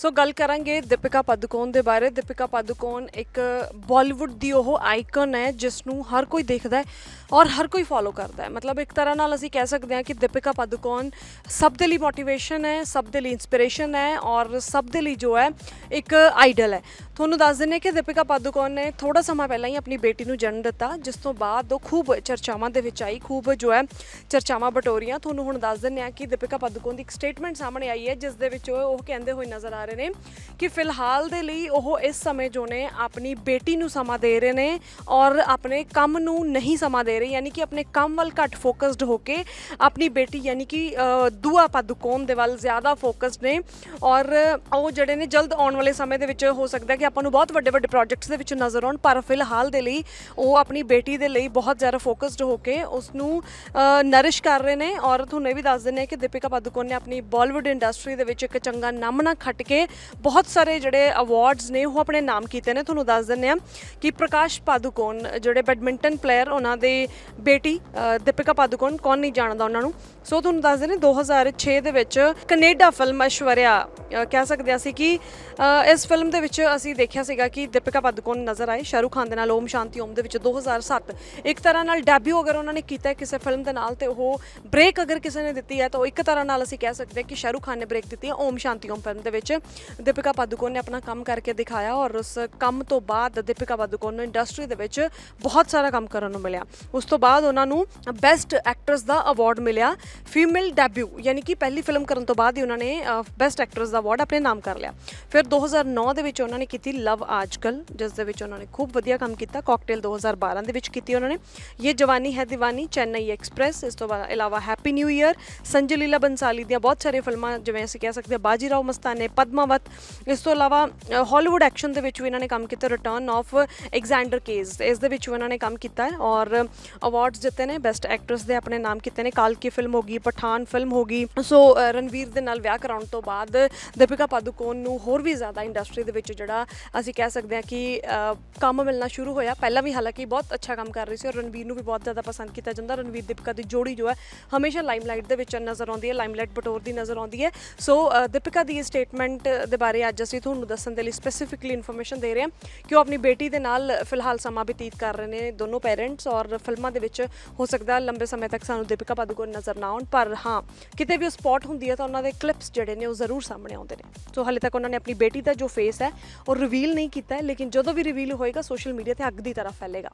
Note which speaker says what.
Speaker 1: ਸੋ ਗੱਲ ਕਰਾਂਗੇ ਦੀਪਿਕਾ ਪਾਦੂਕੋਣ ਦੇ ਬਾਰੇ। ਦੀਪਿਕਾ ਪਾਦੂਕੋਣ ਇੱਕ ਬਾਲੀਵੁੱਡ ਦੀ ਉਹ ਆਈਕਨ ਹੈ, ਜਿਸ ਨੂੰ ਹਰ ਕੋਈ ਦੇਖਦਾ ਹੈ ਔਰ ਹਰ ਕੋਈ ਫੋਲੋ ਕਰਦਾ ਹੈ। ਮਤਲਬ ਇੱਕ ਤਰ੍ਹਾਂ ਨਾਲ ਅਸੀਂ ਕਹਿ ਸਕਦੇ ਹਾਂ ਕਿ ਦੀਪਿਕਾ ਪਾਦੂਕੋਣ ਸਭ ਦੇ ਲਈ ਮੋਟੀਵੇਸ਼ਨ ਹੈ, ਸਭ ਦੇ ਲਈ ਇਨਸਪੀਰੇਸ਼ਨ ਹੈ ਔਰ ਸਭ ਦੇ ਲਈ ਜੋ ਹੈ ਇੱਕ ਆਈਡਲ ਹੈ। ਤੁਹਾਨੂੰ ਦੱਸ ਦਿੰਦੇ ਹਾਂ ਕਿ ਦੀਪਿਕਾ ਪਾਦੂਕੋਣ ਨੇ ਥੋੜਾ ਸਮਾਂ ਪਹਿਲਾਂ ਹੀ ਆਪਣੀ ਬੇਟੀ ਨੂੰ ਜਨਮ ਦਿੱਤਾ, ਜਿਸ ਤੋਂ ਬਾਅਦ ਉਹ ਖੂਬ ਚਰਚਾਵਾਂ ਦੇ ਵਿੱਚ ਆਈ, ਖੂਬ ਜੋ ਹੈ ਚਰਚਾਵਾਂ ਬਟੋਰੀਆਂ। ਤੁਹਾਨੂੰ ਹੁਣ ਦੱਸ ਦਿੰਦੇ ਹਾਂ ਕਿ ਦੀਪਿਕਾ ਪਾਦੂਕੋਣ ਦੀ ਇੱਕ ਸਟੇਟਮੈਂਟ ਸਾਹਮਣੇ ਆਈ ਹੈ, ਜਿਸ ਦੇ ਵਿੱਚ ਉਹ ਉਹ ਕਹਿੰਦੇ ਹੋਏ ਨਜ਼ਰ ਆ ਰਹੇ ਨੇ ਕਿ ਫਿਲਹਾਲ ਦੇ ਲਈ ਉਹ ਇਸ ਸਮੇਂ ਜੋ ਨੇ ਆਪਣੀ ਬੇਟੀ ਨੂੰ ਸਮਾਂ ਦੇ ਰਹੇ ਨੇ ਔਰ ਆਪਣੇ ਕੰਮ ਨੂੰ ਨਹੀਂ ਸਮਾਂ ਦੇ ਰਹੇ ਯਾਨੀ ਕਿ ਆਪਣੇ ਕੰਮ ਵੱਲ ਘੱਟ ਫੋਕਸਡ ਹੋ ਕੇ ਆਪਣੀ ਬੇਟੀ ਯਾਨੀ ਕਿ ਅ, ਦੁਆ ਪਾਦੂਕੋਣ ਦੇ ਵੱਲ ਜ਼ਿਆਦਾ ਫੋਕਸਡ ਨੇ ਔਰ ਉਹ ਜਿਹੜੇ ਨੇ ਜਲਦ ਆਉਣ ਵਾਲੇ ਸਮੇਂ ਦੇ ਵਿੱਚ ਹੋ ਸਕਦਾ ਕਿ ਆਪਾਂ ਨੂੰ ਬਹੁਤ ਵੱਡੇ ਵੱਡੇ ਪ੍ਰੋਜੈਕਟਸ ਦੇ ਵਿੱਚ ਨਜ਼ਰ ਆਉਣ ਪਰ ਫਿਲਹਾਲ ਦੇ ਲਈ ਉਹ ਆਪਣੀ ਬੇਟੀ ਦੇ ਲਈ ਬਹੁਤ ਜ਼ਿਆਦਾ ਫੋਕਸਡ ਹੋ ਕੇ ਉਸ ਨੂੰ ਨਰਿਸ਼ ਕਰ ਰਹੇ ਨੇ ਔਰ ਤੁਹਾਨੂੰ ਇਹ ਵੀ ਦੱਸ ਦਿੰਦੇ ਕਿ ਦੀਪਿਕਾ ਪਾਦੂਕੋਨ ਨੇ ਆਪਣੀ ਬਾਲੀਵੁੱਡ ਇੰਡਸਟਰੀ ਦੇ ਵਿੱਚ ਇੱਕ ਚੰਗਾ ਨਮਨਾ ਖੱਟ ਕੇ ਬਹੁਤ ਸਾਰੇ ਜਿਹੜੇ ਅਵਾਰਡਸ ਨੇ, ਉਹ ਆਪਣੇ ਨਾਮ ਕੀਤੇ ਨੇ। ਤੁਹਾਨੂੰ ਦੱਸ ਦਿੰਦੇ ਹਾਂ ਕਿ ਪ੍ਰਕਾਸ਼ ਪਾਦੂਕੋਨ ਜਿਹੜੇ ਬੈਡਮਿੰਟਨ ਪਲੇਅਰ ਉਹਨਾਂ ਦੇ ਬੇਟੀ ਦੀਪਿਕਾ ਪਾਦੂਕੋਨ ਕੌਣ ਨਹੀਂ ਜਾਣਦਾ ਉਹਨਾਂ ਨੂੰ। ਸੋ ਤੁਹਾਨੂੰ ਦੱਸ ਦਿੰਦੇ 2006 ਦੇ ਵਿੱਚ ਕੈਨੇਡਾ ਫਿਲਮ ਐਸ਼ਵਰਿਆ ਕਹਿ ਸਕਦੇ ਅਸੀਂ ਕਿ ਇਸ ਫਿਲਮ ਦੇ ਵਿੱਚ ਅਸੀਂ ਦੇਖਿਆ ਸੀਗਾ ਕਿ ਦੀਪਿਕਾ ਪਾਦੂਕੋਨ ਨਜ਼ਰ ਆਏ। ਸ਼ਾਹਰੁਖ ਖਾਨ ਦੇ ਨਾਲ, ਓਮ ਸ਼ਾਂਤੀ ਓਮ ਦੇ ਵਿੱਚ 2007 ਇੱਕ ਤਰ੍ਹਾਂ ਨਾਲ ਡੈਬਿਊ ਅਗਰ ਉਹਨਾਂ ਨੇ ਕੀਤਾ ਕਿਸੇ ਫਿਲਮ ਦੇ ਨਾਲ, ਤੇ ਉਹ ਬ੍ਰੇਕ ਅਗਰ ਕਿਸੇ ਨੇ ਦਿੱਤੀ ਹੈ, ਤਾਂ ਉਹ ਇੱਕ ਤਰ੍ਹਾਂ ਨਾਲ ਅਸੀਂ ਕਹਿ ਸਕਦੇ ਹਾਂ ਕਿ ਸ਼ਾਹਰੁਖ ਖਾਨ ਨੇ ਬ੍ਰੇਕ ਦਿੱਤੀ ਹੈ ਓਮ ਸ਼ਾਂਤੀ ਓਮ ਫਿਲਮ ਦੇ ਵਿੱਚ। ਦੀਪਿਕਾ ਪਾਦੂਕੋਣ ਨੇ ਆਪਣਾ ਕੰਮ ਕਰਕੇ ਦਿਖਾਇਆ ਔਰ ਉਸ ਕੰਮ ਤੋਂ ਬਾਅਦ ਦੀਪਿਕਾ ਪਾਦੂਕੋਣ ਨੂੰ ਇੰਡਸਟਰੀ ਦੇ ਵਿੱਚ ਬਹੁਤ ਸਾਰਾ ਕੰਮ ਕਰਨ ਨੂੰ ਮਿਲਿਆ। ਉਸ ਤੋਂ ਬਾਅਦ ਉਹਨਾਂ ਨੂੰ ਬੈਸਟ ਐਕਟਰਸ ਦਾ ਅਵਾਰਡ ਮਿਲਿਆ। ਫੀਮੇਲ ਡੈਬਿਊ, ਯਾਨੀ ਕਿ ਪਹਿਲੀ ਫਿਲਮ ਕਰਨ ਤੋਂ ਬਾਅਦ ਹੀ ਉਹਨਾਂ ਨੇ ਬੈਸਟ ਐਕਟਰਸ ਦਾ ਅਵਾਰਡ ਆਪਣੇ ਨਾਮ ਕਰ ਲਿਆ। ਫਿਰ 2009 ਦੇ ਵਿੱਚ ਉਹਨਾਂ ਨੇ ਕੀਤੀ ਲਵ ਆਜਕਲ, ਜਿਸ ਦੇ ਵਿੱਚ ਉਹਨਾਂ ਨੇ ਖੂਬ ਵਧੀਆ ਕੰਮ ਕੀਤਾ। ਕਾਕਟੇਲ 2012 ਦੇ ਵਿੱਚ ਕੀਤੀ ਉਹਨਾਂ ਨੇ। ਇਹ ਜਵਾਨੀ ਹੈ ਦੀਵਾਨੀ, ਚੈਨਈ ਐਕਸਪ੍ਰੈਸ। ਇਸ ਤੋਂ ਬਾਅਦ ਇਲਾਵਾ Happy New Year Sanjay Leela Bhansali ਦੀਆਂ ਬਹੁਤ ਸਾਰੀਆਂ ਫਿਲਮਾਂ, ਜਿਵੇਂ ਅਸੀਂ ਕਹਿ ਸਕਦੇ ਹਾਂ ਬਾਜੀ ਰਾਓ ਮਸਤਾਨੇ, ਪਦਮ ਪਦਮਾਵਤ ਇਸ ਤੋਂ ਇਲਾਵਾ ਹਾਲੀਵੁੱਡ ਐਕਸ਼ਨ ਦੇ ਵਿੱਚ ਵੀ ਇਹਨਾਂ ਨੇ ਕੰਮ ਕੀਤਾ ਰਿਟਰਨ ਆਫ ਐਗਜ਼ੈਂਡਰ ਕੇਸ ਇਸ ਦੇ ਵਿੱਚ ਵੀ ਇਹਨਾਂ ਨੇ ਕੰਮ ਕੀਤਾ ਹੈ ਔਰ ਅਵਾਰਡਸ ਜਿੱਤੇ ਨੇ ਬੈਸਟ ਐਕਟਰਸ ਦੇ ਆਪਣੇ ਨਾਮ ਕੀਤੇ ਨੇ। ਕਾਲਕੀ ਫਿਲਮ ਹੋ ਗਈ, ਪਠਾਨ ਫਿਲਮ ਹੋ ਗਈ। ਸੋ ਰਣਵੀਰ ਦੇ ਨਾਲ ਵਿਆਹ ਕਰਾਉਣ ਤੋਂ ਬਾਅਦ ਦੀਪਿਕਾ ਪਾਦੂਕੋਨ ਨੂੰ ਹੋਰ ਵੀ ਜ਼ਿਆਦਾ ਇੰਡਸਟਰੀ ਦੇ ਵਿੱਚ ਜਿਹੜਾ ਅਸੀਂ ਕਹਿ ਸਕਦੇ ਹਾਂ ਕਿ ਕੰਮ ਮਿਲਣਾ ਸ਼ੁਰੂ ਹੋਇਆ। ਪਹਿਲਾਂ ਵੀ ਹਾਲਾਂਕਿ ਬਹੁਤ ਅੱਛਾ ਕੰਮ ਕਰ ਰਹੀ ਸੀ ਔਰ ਰਣਵੀਰ ਨੂੰ ਵੀ ਬਹੁਤ ਜ਼ਿਆਦਾ ਪਸੰਦ ਕੀਤਾ ਜਾਂਦਾ। ਰਣਵੀਰ ਦੀਪਿਕਾ ਦੀ ਜੋੜੀ ਜੋ ਹੈ, ਹਮੇਸ਼ਾ ਲਾਈਮਲਾਈਟ ਦੇ ਵਿੱਚ ਨਜ਼ਰ ਆਉਂਦੀ ਹੈ। ਲਾਈਮਲਾਈਟ ਬਟੋਰ ਦੀ ਨਜ਼ਰ ਆਉਂਦੀ ਹੈ। ਸੋ ਦੀਪਿਕਾ ਦੀ ਸਟੇਟਮੈਂਟ ਦੇ ਬਾਰੇ ਅੱਜ ਅਸੀਂ ਤੁਹਾਨੂੰ ਦੱਸਣ ਦੇ ਲਈ ਸਪੈਸੀਫਿਕਲੀ ਇਨਫੋਰਮੇਸ਼ਨ ਦੇ ਰਹੇ ਹਾਂ ਕਿ ਉਹ ਆਪਣੀ ਬੇਟੀ ਦੇ ਨਾਲ ਫਿਲਹਾਲ ਸਮਾਂ ਬਤੀਤ ਕਰ ਰਹੇ ਨੇ ਦੋਨੋਂ ਪੇਰੈਂਟਸ ਔਰ ਫਿਲਮਾਂ ਦੇ ਵਿੱਚ ਹੋ ਸਕਦਾ ਲੰਬੇ ਸਮੇਂ ਤੱਕ ਸਾਨੂੰ ਦੀਪਿਕਾ ਪਾਦੂਕੋਣ ਨਜ਼ਰ ਨਾ ਆਉਣ, ਪਰ ਹਾਂ, ਕਿਤੇ ਵੀ ਉਹ ਸਪੌਟ ਹੁੰਦੀ ਹੈ ਤਾਂ ਉਹਨਾਂ ਦੇ ਕਲਿੱਪਸ ਜਿਹੜੇ ਨੇ ਉਹ ਜ਼ਰੂਰ ਸਾਹਮਣੇ ਆਉਂਦੇ ਨੇ। ਸੋ ਹਾਲੇ ਤੱਕ ਉਹਨਾਂ ਨੇ ਆਪਣੀ ਬੇਟੀ ਦਾ ਜੋ ਫੇਸ ਹੈ, ਉਹ ਰਿਵੀਲ ਨਹੀਂ ਕੀਤਾ ਹੈ, ਲੇਕਿਨ ਜਦੋਂ ਵੀ ਰਿਵੀਲ ਹੋਏਗਾ ਸੋਸ਼ਲ ਮੀਡੀਆ ਤੇ ਅੱਗ ਦੀ ਤਰ੍ਹਾਂ ਫੈਲੇਗਾ।